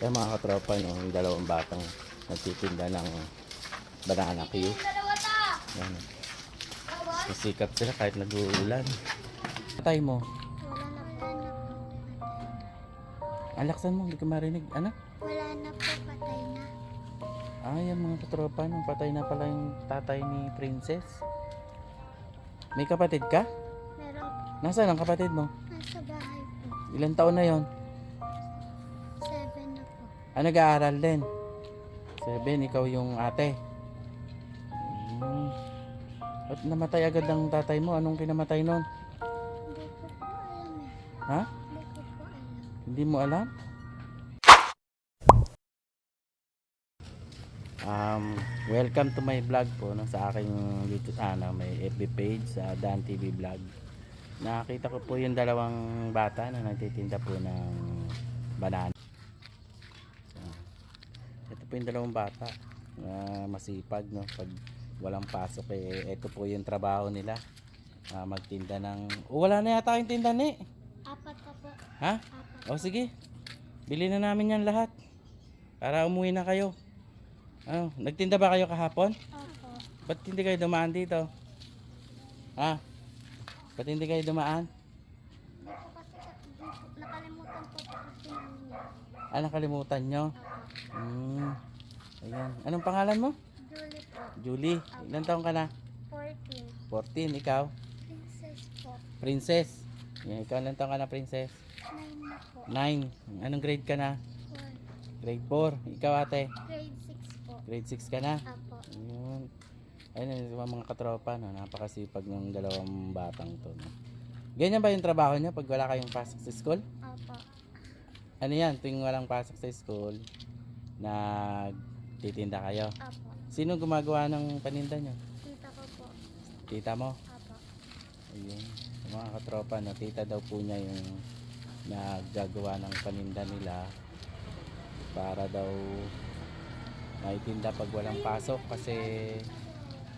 Kaya mga katropa, no, yung dalawang batang nagtitinda ng banana Q. Dalawa ta! Yan. Sisikap sila kahit nag-uulan. Patay mo. Alaksan mo, hindi ka marinig. Ano? Wala na po, patay na. Ah, yan mga katropa, nung patay na pala yung tatay ni Princess. May kapatid ka? Meron. Nasaan ang kapatid mo? Nasa bahay po. Ilan taon na yon? Ah, nag-aaral din. Seven, ikaw yung ate. Hmm. Ba't namatay agad ang tatay mo? Anong alam eh. Ha? Hindi mo alam? Um, welcome to my vlog po no, sa aking YouTube ano, may FB page sa Dan TV Vlog. Nakita ko po yung dalawang bata na nagtitinda po ng banana. Po yung dalawang bata na masipag no pag walang pasok eh ito po yung trabaho nila. Ah, magtinda ng oh, wala na yata yung tinda ni. Apat pa po. Ha? Apat. O sige. Bili na namin yan lahat. Para umuwi na kayo. Ano, nagtinda ba kayo kahapon? Opo. Ba't hindi kayo dumaan dito? Ha? Ba't hindi kayo dumaan? Ka- nakalimutan po po. Ah, nakalimutan nyo? Opo. Hmm. Ayan. Anong pangalan mo? Julie po. Julie. Ilan taong ka na? 14. 14. Ikaw? Princess po. Princess. Yan, ikaw ilan taong ka na, Princess? 9 na po. 9. Anong grade ka na? 4. Grade 4. Ikaw ate? Grade 6 po. Grade 6 ka na? Apo. Ayun. Ayun yung mga katropa, no? napakasipag ng dalawang batang to. No? Ganyan ba yung trabaho niya pag wala kayong pasok sa school? Apo. Ano yan, tuwing walang pasok sa school, nagtitinda kayo. Apo. Sino gumagawa ng paninda niyo? Tita ko po. Tita mo? Apo. Ayun. Yung mga katropa, no? tita daw po niya yung naggagawa ng paninda nila para daw maitinda pag walang pasok kasi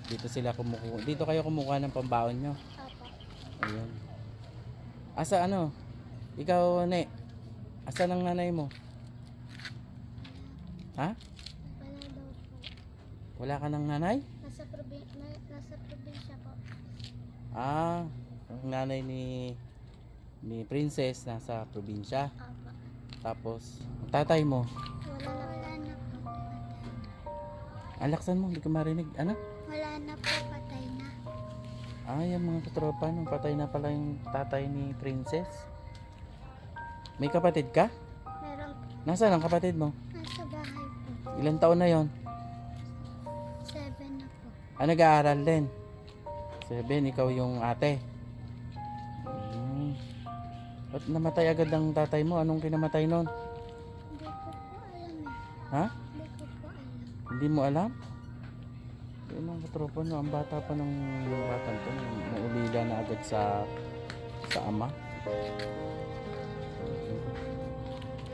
dito sila kumukuha dito kayo kumukuha ng pambaon nyo Apo. ayun asa ano ikaw ne asa ng nanay mo ha Wala daw po. wala ka ng nanay Nasa, probi- na, nasa probinsya po. ah ang nanay ni ni princess nasa probinsya Apo. tapos ang tatay mo Wala na, wala na po. alaksan mo hindi ko marinig ano Wala na po, patay na. ah yung mga katropa nung patay na pala yung tatay ni princess may kapatid ka Meron nasaan ang kapatid mo. Ilan taon na yon Seven na po. Ah, nag-aaral din. Seven, ikaw yung ate. Hmm. Ba't namatay agad ang tatay mo? Anong kinamatay nun? Hindi ko po alam eh. Ha? Hindi ko po alam. Hindi mo alam? Yung mga katropa no, ang bata pa ng batang to, naulila na agad sa sa ama.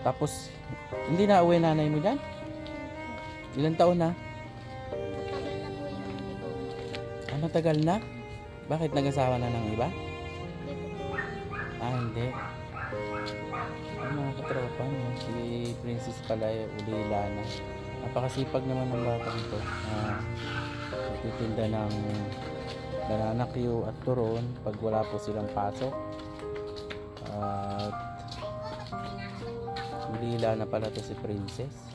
Tapos, hindi na uwi nanay mo dyan? Ilan taon na? Na. Ah, matagal na? Bakit nag-asawa na ng iba? Ah, hindi. Ang mga katropa no? si Princess pala yung ulila na. Napakasipag naman ng batang to. Ah, nagtitinda ng banana Q at turon pag wala po silang pasok. At ulila na pala to si Princess.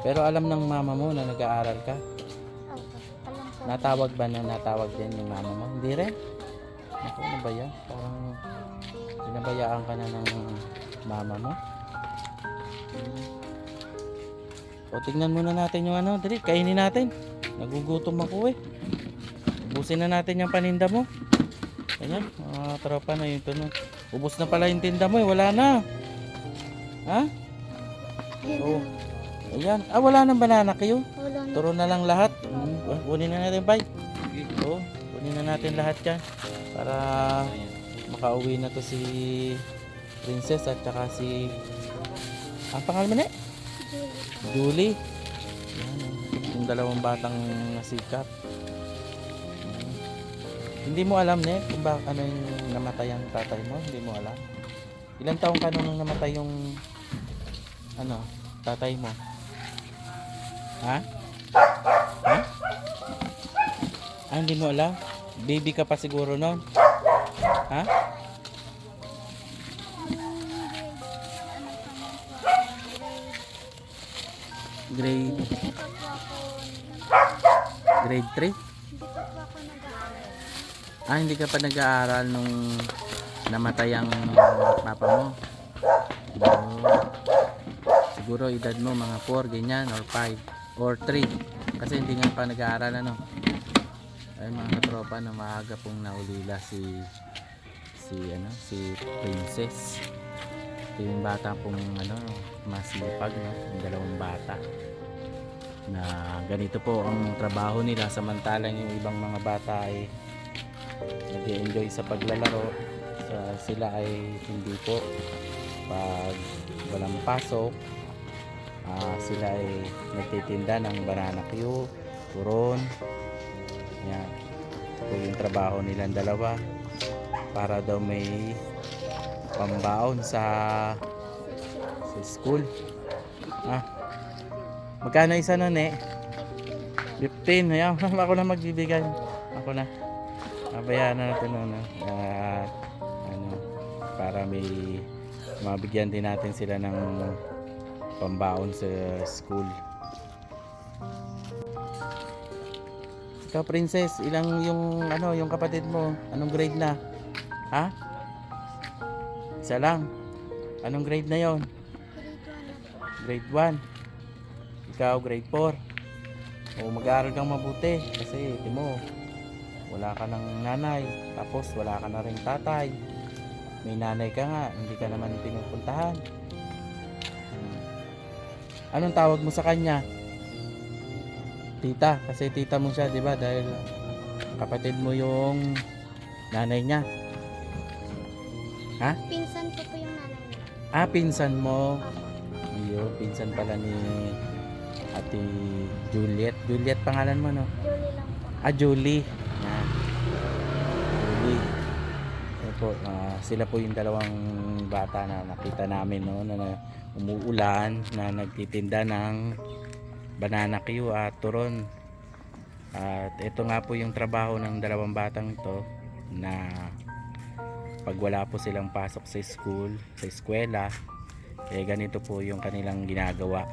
Pero alam ng mama mo na nag-aaral ka. Opo. Alam po. Natawag ba na natawag din yung mama mo? Hindi rin. Ako, ano ba yan? Parang pinabayaan ka na ng mama mo. O, tingnan muna natin yung ano. Dali, kainin natin. Nagugutom ako eh. Ubusin na natin yung paninda mo. Ayan, mga tropa na yung tunog. Ubus na pala yung tinda mo eh. Wala na. Ha? Oo. na. Ayan. Ah, wala nang banana kayo. Wala na. Turo na lang lahat. Mm, kunin na natin, bye. Oo, kunin na natin lahat yan. Para makauwi na to si Princess at saka si... Ang pangalan mo na? Julie. Julie. Yan, yung dalawang batang nasikap. Yan. Hindi mo alam, ne, kung ba, ano yung namatay ang tatay mo? Hindi mo alam? Ilang taong ka nung namatay yung ano, tatay mo? Ha? Ha? Ah, hindi mo alam? Baby ka pa siguro noon? Ha? Grade, grade, Grade hindi pa po ako, nag- grade 3? hindi pa po ako nag-aaral. Ah, hindi ka pa nag-aaral nung namatay ang papa mo. Oh. Siguro edad mo mga 4 ganyan or 5 or 3 kasi hindi nga pa nag-aaral ano. Ay mga katropa na maaga pong naulila si si ano si Princess. Ito yung bata pong ano masipag no, yung dalawang bata na ganito po ang trabaho nila samantalang yung ibang mga bata ay nag enjoy sa paglalaro sa sila ay hindi po pag walang pasok ah, sila ay nagtitinda ng banana Q turon. Yan. Ito po yung trabaho nilang dalawa para daw may pambaon sa sa school. Ah magkano isa nun eh? 15 ayan ako na magbibigay. Ako na. Abayaan na natin ano, ah, ano, para may mabigyan din natin sila ng pambaon sa school. Ikaw princess, ilang yung ano, yung kapatid mo? Anong grade na? Ha? Isa lang. Anong grade na yon? Grade 1 na po. Grade 1. Ikaw grade 4. O mag-aaral kang mabuti kasi di mo wala ka ng nanay tapos wala ka na rin tatay. May nanay ka nga, hindi ka naman pinupuntahan. Anong tawag mo sa kanya? Tita, kasi tita mo siya, di ba? Dahil kapatid mo yung nanay niya. Pinsan ko po yung nanay niya. Ah, pinsan mo. Ayun, pinsan pala ni Ate Juliet. Juliet pangalan mo, no? Julie lang po. Ah. Julie. Yan po, ah, sila po yung dalawang bata na nakita namin, no? Na, na umuulan, na nagtitinda ng banana Q at turon. At ito nga po yung trabaho ng dalawang batang to na pag wala po silang pasok sa school, sa eskwela, eh ganito po yung kanilang ginagawa.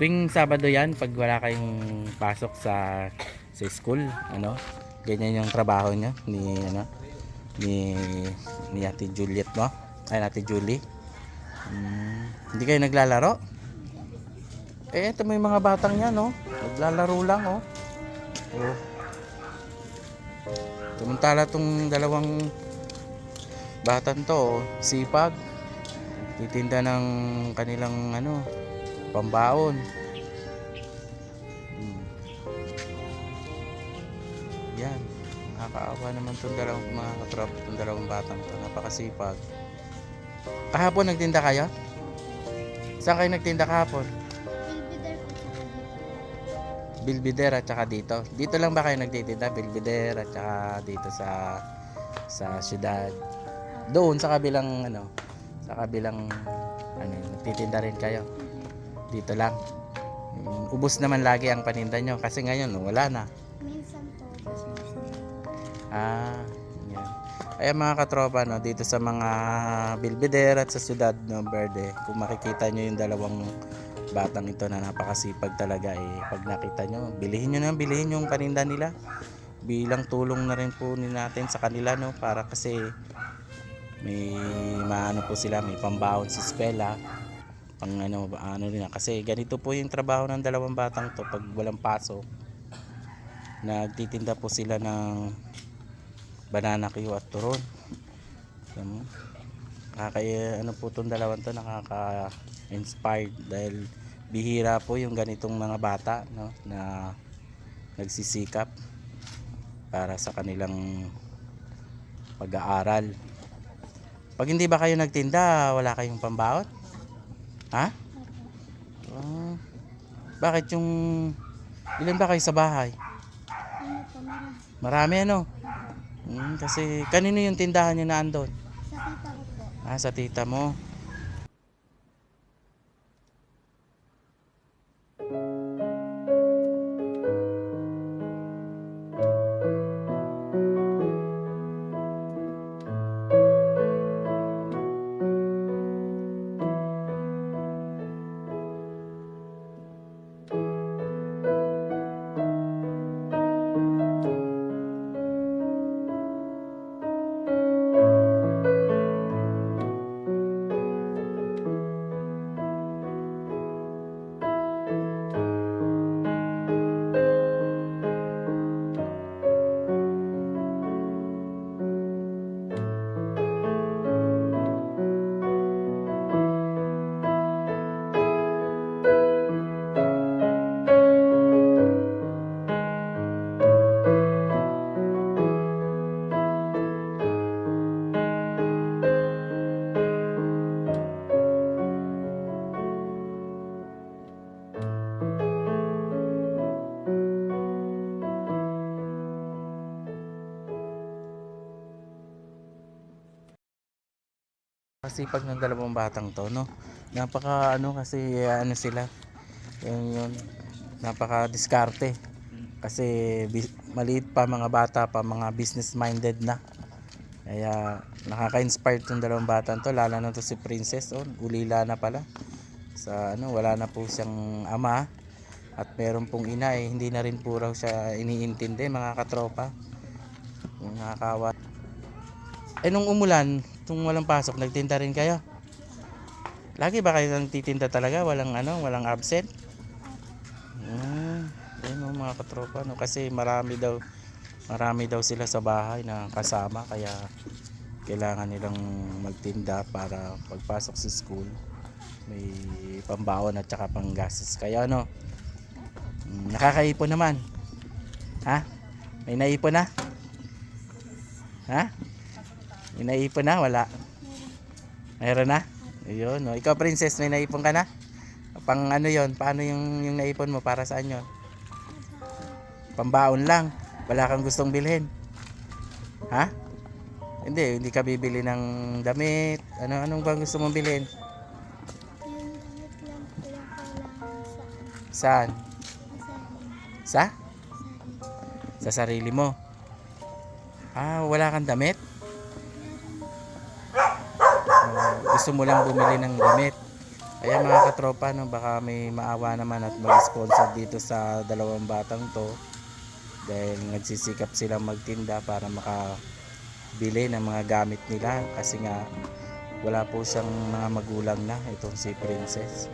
Tuwing Sabado yan, pag wala kayong pasok sa sa school, ano, ganyan yung trabaho niya ni ano ni ni Ate Juliet mo. Ay, Ate Julie. Hmm, hindi kayo naglalaro? Eh, ito may mga batang yan, no? Naglalaro lang, oh. Oh. Tumutala tong dalawang batang to, oh. sipag. Titinda ng kanilang, ano, pambaon. Hmm. Yan. Nakakaawa naman itong dalawang mga katrap, itong dalawang batang to. Napakasipag. Kahapon nagtinda kayo? Saan kayo nagtinda kahapon? Bilbider at saka dito. Dito lang ba kayo nagtitinda? Bilbider at saka dito sa sa syudad. Doon sa kabilang ano, sa kabilang ano, nagtitinda rin kayo. Dito lang. Mm, Ubus naman lagi ang paninda nyo kasi ngayon wala na. Minsan po. Ah, yan. Ayan mga katropa no, dito sa mga Bilbider at sa Ciudad no, Verde, kung makikita nyo yung dalawang batang ito na napakasipag talaga eh. Pag nakita nyo, bilihin nyo na, bilihin yung paninda nila. Bilang tulong na rin po natin sa kanila no, para kasi may maano po sila, may pambaon si Spela. Pang ano, ano rin kasi ganito po yung trabaho ng dalawang batang to pag walang pasok. Nagtitinda po sila ng banana Q at turon. Alam mo? Nakaka ano po itong dalawang to nakaka inspired dahil bihira po yung ganitong mga bata no na nagsisikap para sa kanilang pag-aaral. Pag hindi ba kayo nagtinda, wala kayong pambaon? Ha? Ah, bakit yung ilan ba kayo sa bahay? Ano. Marami ano? Hmm, kasi kanino yung tindahan niyo na andon? Sa tita ko po. Ah, sa tita mo. Kasi pag ng dalawang batang to, no? Napaka ano kasi ano sila. Yung yun, napaka diskarte. Kasi maliit pa mga bata pa, mga business minded na. Kaya nakaka-inspire tong dalawang batang to, lalo na to si Princess, oh, ulila na pala. Sa ano, wala na po siyang ama at meron pong ina eh, hindi na rin po raw siya iniintindi mga katropa. Yung nakakawa. Eh nung umulan, tung walang pasok, nagtinda rin kayo? Lagi ba kayo nagtitinda talaga? Walang ano, walang absent? Hmm, ayun oh, mga katropa, no? Kasi marami daw, marami daw sila sa bahay na kasama, kaya kailangan nilang magtinda para pagpasok sa school may pambaon at saka panggastos. Kaya ano, mm, nakakaipon naman. Ha? May naipon na? Ha? May naipon na? Wala. Mayroon na? Ayun, no. Ikaw, princess, may naipon ka na? Pang ano yon Paano yung, yung naipon mo? Para saan yon Pambaon lang. Wala kang gustong bilhin. Ha? Hindi, hindi ka bibili ng damit. Ano, anong bang gusto mong bilhin? Saan? sa Sa? Sa sarili mo. Ah, wala kang damit? Ah, gusto mo lang bumili ng damit. Kaya mga katropa, no, baka may maawa naman at mag-sponsor dito sa dalawang batang to. Dahil nagsisikap silang magtinda para makabili ng mga gamit nila. Kasi nga, wala po siyang mga magulang na, itong si Princess.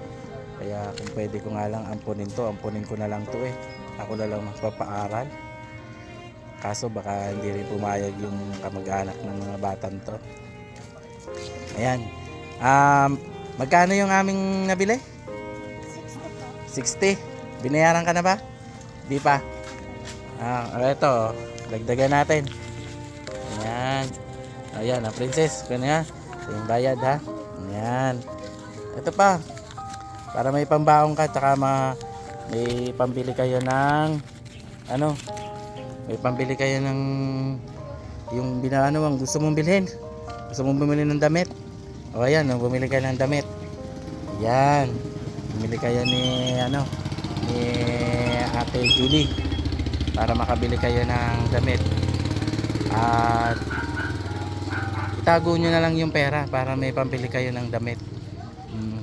Kaya kung pwede ko nga lang ampunin to, ampunin ko na lang to eh. Ako na lang magpapaaral. Kaso baka hindi rin pumayag yung kamag-anak ng mga batang to. Ayan. Um, magkano yung aming nabili? 60 po. 60. Binayaran ka na ba? Di pa. Ah, ito. Dagdagan natin. Ayan. Ayan, ah, princess. Kano yan? Yung bayad ha. Ayan. Ito pa. Para may pambaong ka. Tsaka ma, may pambili kayo ng ano may pambili kayo ng yung binaano ang gusto mong bilhin. Gusto mong bumili ng damit. O ayan, oh, bumili kayo ng damit. Ayan. Bumili kayo ni ano ni Ate Julie para makabili kayo ng damit. At itago nyo na lang yung pera para may pambili kayo ng damit. Mm.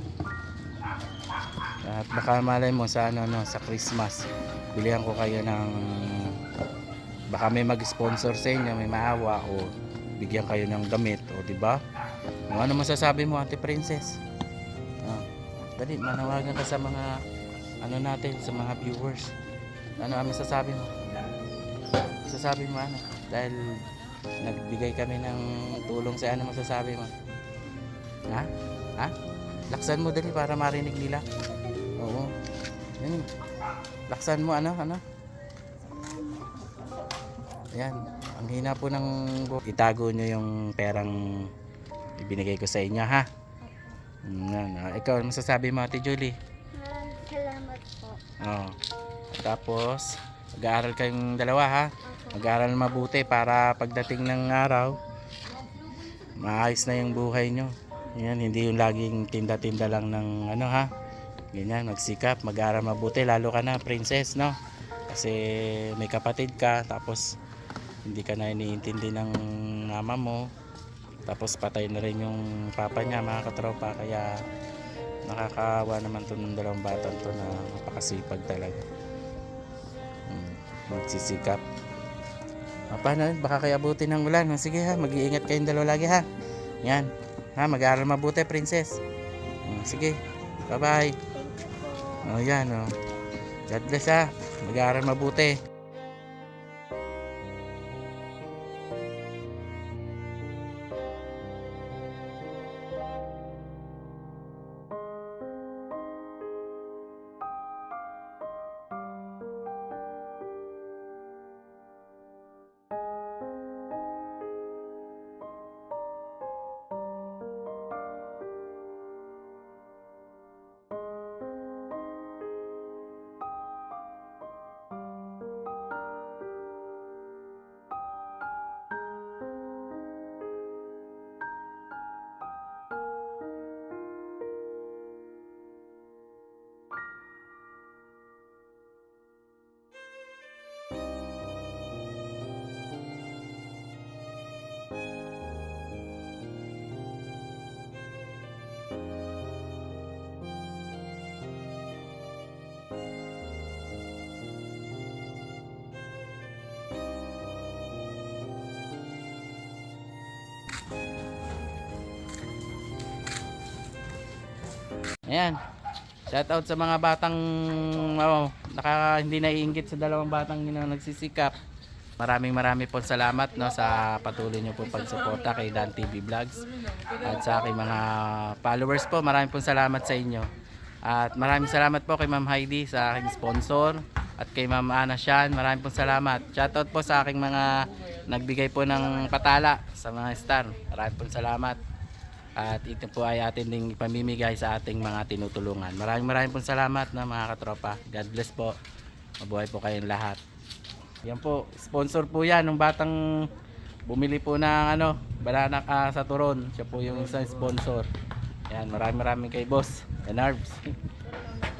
At baka malay mo sa ano no sa Christmas bilihan ko kayo ng baka may mag-sponsor sa inyo, may maawa o bigyan kayo ng damit o di ba? Kung ano masasabi mo Ate Princess? Ah, dali manawagan ka sa mga ano natin sa mga viewers. Ano ang masasabi mo? Masasabi mo ano? Dahil nagbigay kami ng tulong sa ano masasabi mo? Ha? Ha? Laksan mo dali para marinig nila. Oo. Yan. Laksan mo ano, ano? Ayan. Ang hina po ng Itago nyo yung perang ibinigay ko sa inyo, ha? Yan. Ah, ikaw, masasabi mo, Ate Julie? Maraming salamat po. Oo. Tapos, mag-aaral kayong dalawa, ha? Mag-aaral mabuti para pagdating ng araw, maayos na yung buhay nyo. Yan, hindi yung laging tinda-tinda lang ng ano ha. Ganyan, magsikap, mag-aaral mabuti, lalo ka na, princess, no? Kasi may kapatid ka, tapos hindi ka na iniintindi ng mama mo. Tapos patay na rin yung papa niya, mga katropa, kaya nakakawa naman itong dalawang batang to na napakasipag talaga. Hmm, magsisikap. Ah, paano? Baka kaya abutin ng ulan. Ah, Sige ha, mag-iingat kayong dalawa lagi ha. Yan. Ha, mag-aaral mabuti, princess. Hmm, sige. Bye-bye. Oh, yan oh. God bless ha. Mag-aaral mabuti. Ayan. Shout out sa mga batang oh, naka hindi naiinggit sa dalawang batang na nagsisikap. Maraming maraming po salamat no sa patuloy niyo po pagsuporta kay Dan TV Vlogs at sa aking mga followers po. Maraming po salamat sa inyo. At maraming salamat po kay Ma'am Heidi sa aking sponsor at kay Ma'am Ana Shan. Maraming po salamat. Shout out po sa aking mga nagbigay po ng patala sa mga star. Maraming po salamat. At ito po ay atin ding ipamimigay sa ating mga tinutulungan. Maraming maraming pong salamat na mga katropa. God bless po. Mabuhay po kayong lahat. Yan po, sponsor po yan ng batang bumili po ng ano, banana ah, sa Turon. Siya po yung isang sponsor. Yan, maraming maraming kay boss. And Arbs.